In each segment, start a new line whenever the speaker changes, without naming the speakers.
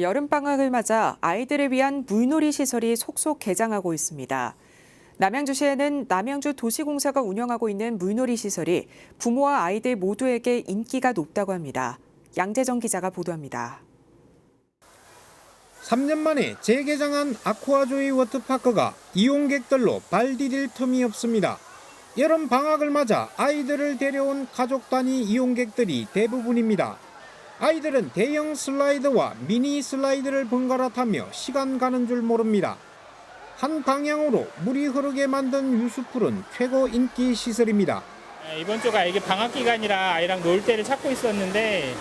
여름 방학을 맞아 아이들을 위한 물놀이 시설이 속속 개장하고 있습니다. 남양주시에는 남양주 도시공사가 운영하고 있는 물놀이 시설이 부모와 아이들 모두에게 인기가 높다고 합니다. 양재정 기자가 보도합니다.
3년 만에 재개장한 아쿠아조이 워터파크가 이용객들로 발 디딜 틈이 없습니다. 여름 방학을 맞아 아이들을 데려온 가족 단위 이용객들이 대부분입니다. 아이들은 대형 슬라이드와 미니 슬라이드를 번갈아 타며 시간 가는 줄 모릅니다. 한 방향으로 물이 흐르게 만든 유수풀은 최고 인기 시설입니다.
네, 이번 주가 이게 방학 기간이라 아이랑 놀 때를 찾고 있었는데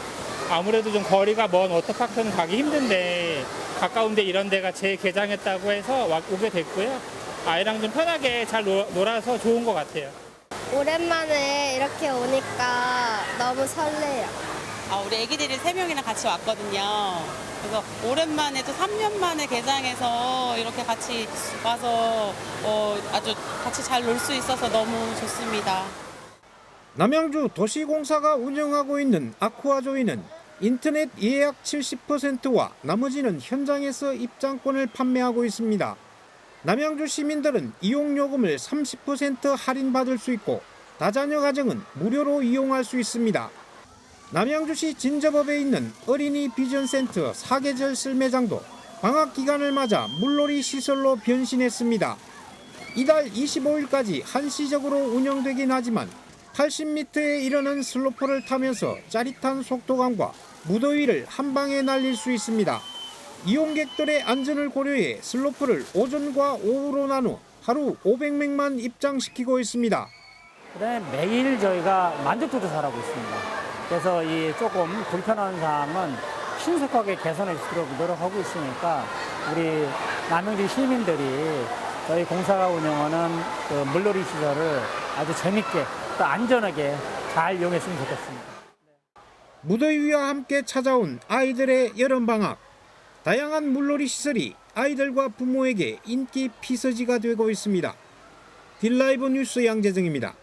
아무래도 좀 거리가 먼 워터파크는 가기 힘든데 가까운데 이런 데가 재개장했다고 해서 와- 오게 됐고요. 아이랑 좀 편하게 잘 놀- 놀아서 좋은 것 같아요.
오랜만에 이렇게 오니까 너무 설레요.
아, 우리 애기들이 세 명이나 같이 왔거든요. 그래서 오랜만에 또 3년 만에 개장해서 이렇게 같이 와서 어, 아주 같이 잘 놀 수 있어서 너무 좋습니다.
남양주 도시공사가 운영하고 있는 아쿠아조이는 인터넷 예약 70%와 나머지는 현장에서 입장권을 판매하고 있습니다. 남양주 시민들은 이용요금을 30% 할인받을 수 있고 다자녀 가정은 무료로 이용할 수 있습니다. 남양주시 진저법에 있는 어린이 비전센터 사계절 쓸매장도 방학 기간을 맞아 물놀이 시설로 변신했습니다. 이달 25일까지 한시적으로 운영되긴 하지만 80m에 이르는 슬로프를 타면서 짜릿한 속도감과 무더위를 한 방에 날릴 수 있습니다. 이용객들의 안전을 고려해 슬로프를 오전과 오후로 나누 하루 500명만 입장시키고 있습니다.
그다음에 매일 저희가 만족도 조사를 하고 있습니다. 그래서 이 조금 불편한 사항은 신속하게 개선할 수 있도록 노력하고 있으니까 우리 남양주 시민들이 저희 공사가 운영하는 그 물놀이 시설을 아주 재밌게 또 안전하게 잘 이용했으면 좋겠습니다.
무더위와 함께 찾아온 아이들의 여름 방학. 다양한 물놀이 시설이 아이들과 부모에게 인기 피서지가 되고 있습니다. 딜라이브 뉴스 양재정입니다.